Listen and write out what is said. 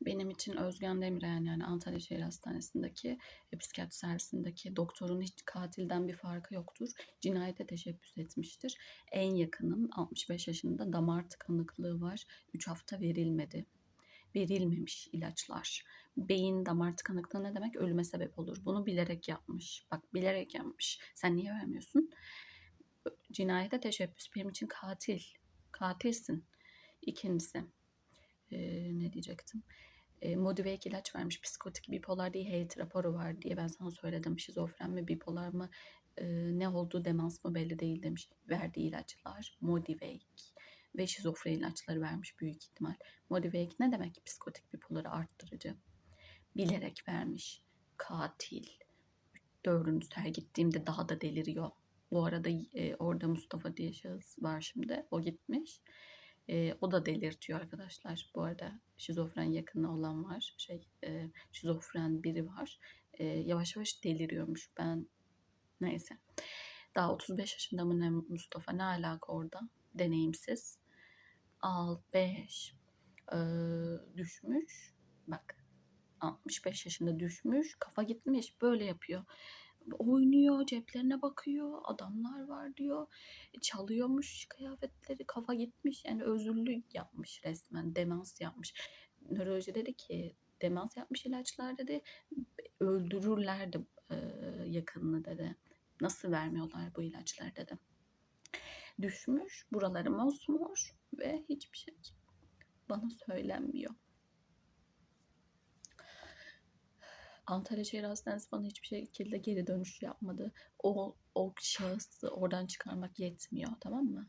Benim için Özgen Demirel yani Antalya Şehir Hastanesi'ndeki e, psikiyatri servisindeki doktorun hiç katilden bir farkı yoktur. Cinayete teşebbüs etmiştir. En yakınım 65 yaşında damar tıkanıklığı var. 3 hafta verilmedi. Verilmemiş ilaçlar. Beyin damar tıkanıklığı ne demek? Ölüme sebep olur. Bunu bilerek yapmış. Bak bilerek yapmış. Sen niye vermiyorsun? Cinayete teşebbüs benim için katil. Katilsin. İkincisi eee, ne diyecektim? E, Modivek ilaç vermiş. Psikotik bipolar değil heyet raporu var diye ben sana söyledim. Şizofren mi bipolar mı e, ne olduğu demans mı belli değil demiş. Verdiği ilaçlar Modivek ve şizofren ilaçları vermiş büyük ihtimal. Modivek ne demek? Psikotik bipoları arttırıcı. Bilerek vermiş. Katil. Dördüncü ser gittiğimde daha da deliriyor. Bu arada e, orada Mustafa diye şahıs var şimdi. O gitmiş. E, o da delirtiyor arkadaşlar. Bu arada şizofren yakını olan var. Şey e, şizofren biri var. E, yavaş yavaş deliriyormuş. Ben neyse. Daha 35 yaşında mı ne Mustafa? Ne alaka orada? Deneyimsiz. Al 5 e, düşmüş. Bak 65 yaşında düşmüş. Kafa gitmiş. Böyle yapıyor oynuyor, ceplerine bakıyor, adamlar var diyor. E, Çalıyormuş kıyafetleri, kafa gitmiş. Yani özürlü yapmış resmen, demans yapmış. Nöroloji dedi ki demans yapmış ilaçlar dedi. Öldürürlerdi e, yakınını dedi. Nasıl vermiyorlar bu ilaçlar dedi. Düşmüş, buraları mosmor ve hiçbir şey bana söylenmiyor. Antalya Şehir Hastanesi bana hiçbir şekilde geri dönüş yapmadı. O, o şahısı oradan çıkarmak yetmiyor tamam mı?